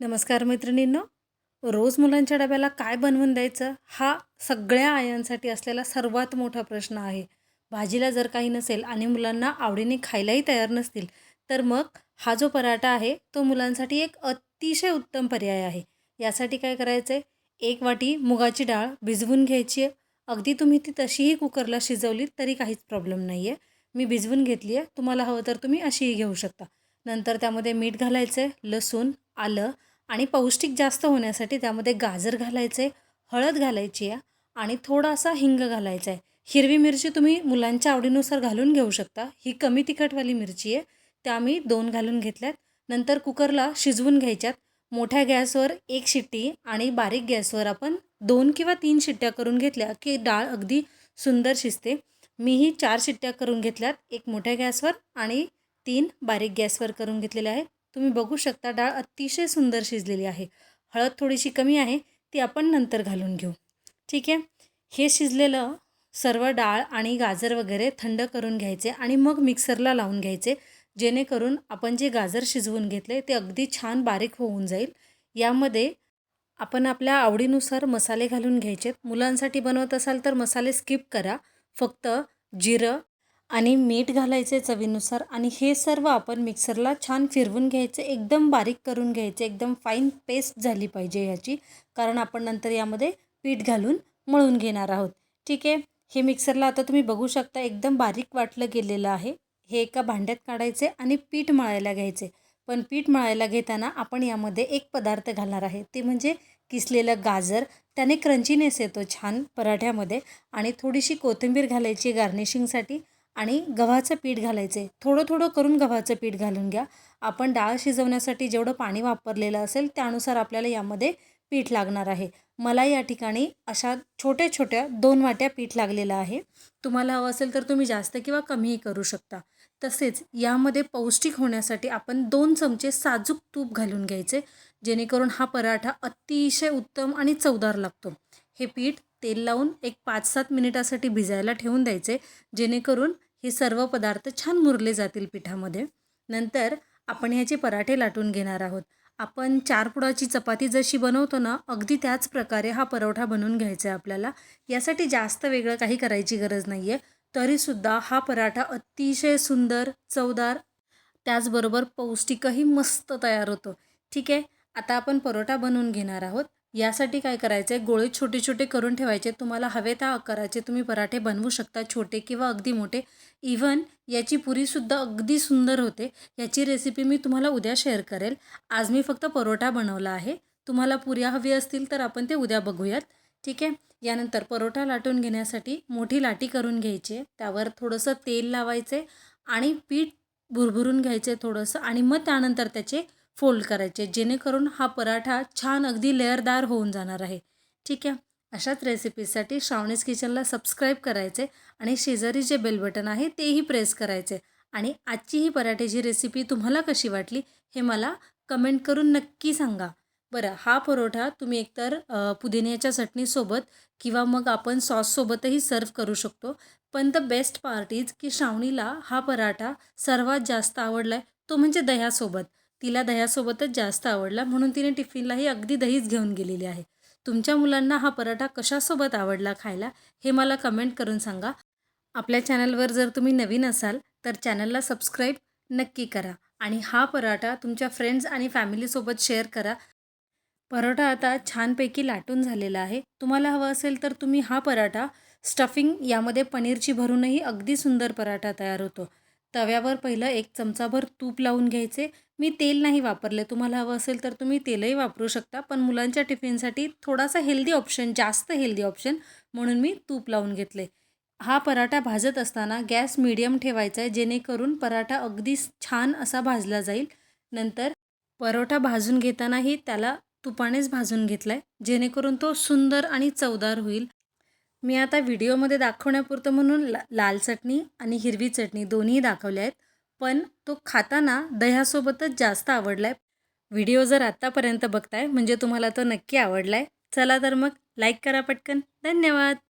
नमस्कार मैत्रिणींनो. रोज मुलांच्या डब्याला काय बनवून द्यायचं? हा सगळ्या आयांसाठी असलेला सर्वात मोठा प्रश्न आहे. भाजीला जर काही नसेल आणि मुलांना आवडीने खायलाही तयार नसतील तर मग हा जो पराठा आहे तो मुलांसाठी एक अतिशय उत्तम पर्याय आहे. यासाठी काय करायचं आहे एक वाटी मुगाची डाळ भिजवून घ्यायची आहे. अगदी तुम्ही ती तशीही कुकरला शिजवलीत तरी काहीच प्रॉब्लेम नाही आहे मी भिजवून घेतली आहे. तुम्हाला हवं तर तुम्ही अशीही घेऊ शकता. नंतर त्यामध्ये मीठ घालायचं आहे लसूण आलं आणि पौष्टिक जास्त होण्यासाठी त्यामध्ये गाजर घालायचं आहे हळद घालायची आहे आणि थोडासा हिंग घालायचा आहे. हिरवी मिरची तुम्ही मुलांच्या आवडीनुसार घालून घेऊ शकता. ही कमी तिखटवाली मिरची आहे. त्या मी दोन घालून घेतल्यात. नंतर कुकरला शिजवून घ्यायच्यात. मोठ्या गॅसवर एक शिट्टी आणि बारीक गॅसवर आपण दोन किंवा तीन शिट्ट्या करून घेतल्या की डाळ अगदी सुंदर शिजते. मीही चार शिट्ट्या करून घेतल्यात. एक मोठ्या गॅसवर आणि तीन बारीक गॅसवर करून घेतलेल्या आहेत. तुम्ही बघू शकता डाळ अतिशय सुंदर शिजलेली आहे. हळद थोडीशी कमी आहे ती आपण नंतर घालून घेऊ. ठीक आहे? हे शिजलेलं सर्व डाळ आणि गाजर वगैरे थंड करून घ्यायचे आणि मग मिक्सरला लावून घ्यायचे जेणेकरून आपण जे गाजर शिजवून घेतले ते अगदी छान बारीक होऊन जाईल. यामध्ये आपण आपल्या आवडीनुसार मसाले घालून घ्यायचेत. मुलांसाठी बनवत असाल तर मसाले स्किप करा. फक्त जिरं आणि मीठ घालायचे चवीनुसार आणि हे सर्व आपण मिक्सरला छान फिरवून घ्यायचे एकदम बारीक करून घ्यायचे एकदम फाईन पेस्ट झाली पाहिजे ह्याची. कारण आपण नंतर यामध्ये पीठ घालून मळून घेणार आहोत. ठीक आहे? हे मिक्सरला आता तुम्ही बघू शकता एकदम बारीक वाटलं गेलेलं आहे. हे एका भांड्यात काढायचे आणि पीठ मळायला घ्यायचे. पण पीठ मळायला घेताना आपण यामध्ये एक पदार्थ घालणार आहे. ते म्हणजे किसलेलं गाजर. त्याने क्रंचीनेस येतो छान पराठ्यामध्ये. आणि थोडीशी कोथिंबीर घालायची गार्निशिंगसाठी आणि गव्हाचं पीठ घालायचे थोडं थोडं करून गव्हाचं पीठ घालून घ्या. आपण डाळ शिजवण्यासाठी जेवढं पाणी वापरलेलं असेल त्यानुसार आपल्याला यामध्ये पीठ लागणार आहे. मला या ठिकाणी अशा छोट्या छोट्या दोन वाट्या पीठ लागलेलं आहे. तुम्हाला हवं असेल तर तुम्ही जास्त किंवा कमीही करू शकता. तसेच यामध्ये पौष्टिक होण्यासाठी आपण दोन चमचे साजूक तूप घालून घ्यायचे जेणेकरून हा पराठा अतिशय उत्तम आणि चवदार लागतो. हे पीठ तेल लावून एक पाच सात मिनिटासाठी भिजायला ठेवून द्यायचे जेणेकरून हे सर्व पदार्थ छान मुरले जातील पिठामध्ये. नंतर आपण ह्याचे पराठे लाटून घेणार आहोत. आपण चार पुडाची चपाती जशी बनवतो ना अगदी त्याच प्रकारे हा परोठा बनवून घ्यायचा आहे आपल्याला. यासाठी जास्त वेगळं काही करायची गरज नाही आहे तरीसुद्धा हा पराठा अतिशय सुंदर चवदार त्याचबरोबर पौष्टिकही मस्त तयार होतो. ठीक आहे? आता आपण परोठा बनवून घेणार आहोत. यासाठी काय करायचं आहे गोळे छोटे छोटे करून ठेवायचे. तुम्हाला हवे त्या आकाराचे तुम्ही पराठे बनवू शकता छोटे किंवा अगदी मोठे. इव्हन याची पुरीसुद्धा अगदी सुंदर होते. याची रेसिपी मी तुम्हाला उद्या शेअर करेल. आज मी फक्त परोठा बनवला आहे. तुम्हाला पुऱ्या हवी असतील तर आपण ते उद्या बघूयात. ठीक आहे? यानंतर परोठा लाटून घेण्यासाठी मोठी लाटी करून घ्यायची. त्यावर थोडंसं तेल लावायचे आणि पीठ भुरभुरून घ्यायचे थोडंसं आणि मग त्यानंतर त्याचे फोल्ड करायचे. जेणेकरून हा पराठा छान अगदी लेअरदार होऊन जाणार आहे. ठीक आहे? अशाच रेसिपीजसाठी श्रावणीज किचनला सबस्क्राईब करायचे आणि शेजारी जे बेल बटन आहे तेही प्रेस करायचे. आणि आजची ही पराठ्याची रेसिपी तुम्हाला कशी वाटली हे मला कमेंट करून नक्की सांगा. बरं हा परोठा तुम्ही एकतर पुदिन्याच्या चटणीसोबत किंवा मग आपण सॉससोबतही सर्व करू शकतो. पण द बेस्ट पार्ट इज की श्रावणीला हा पराठा सर्वात जास्त आवडला आहे तो म्हणजे दह्यासोबत. तिला दह्यासोबतच जास्त आवडला. म्हणून तिने टिफिनलाही अगदी दहीच घेऊन गेलेली आहे. तुमच्या मुलांना हा पराठा कशासोबत आवडला खायला हे मला कमेंट करून सांगा. आपल्या चॅनलवर जर तुम्ही नवीन असाल तर चॅनलला सबस्क्राईब नक्की करा. आणि हा पराठा तुमच्या फ्रेंड्स आणि फॅमिलीसोबत शेअर करा. पराठा आता छानपैकी लाटून झालेला आहे. तुम्हाला हवं असेल तर तुम्ही हा पराठा स्टफिंग यामध्ये पनीरची भरूनही अगदी सुंदर पराठा तयार होतो. तव्यावर पहिलं एक चमचाभर तूप लावून घ्यायचे. मी तेल नाही वापरले. तुम्हाला हवं असेल तर तुम्ही तेलही वापरू शकता. पण मुलांच्या टिफिनसाठी थोडासा हेल्दी ऑप्शन जास्त हेल्दी ऑप्शन म्हणून मी तूप लावून घेतले. हा पराठा भाजत असताना गॅस मिडियम ठेवायचा आहे. जेणेकरून पराठा अगदी छान असा भाजला जाईल. नंतर परोठा भाजून घेतानाही त्याला तुपानेच भाजून घेतला आहे जेणेकरून तो सुंदर आणि चवदार होईल. मी आता व्हिडिओमध्ये दाखवण्यापुरतं म्हणून ला लाल चटणी आणि हिरवी चटणी दोन्ही दाखवल्या आहेत. पण तो खाताना दह्यासोबतच जास्त आवडला आहे व्हिडिओ जर आत्तापर्यंत बघताय म्हणजे तुम्हाला तो नक्की आवडला आहे चला तर मग लाईक करा पटकन. धन्यवाद!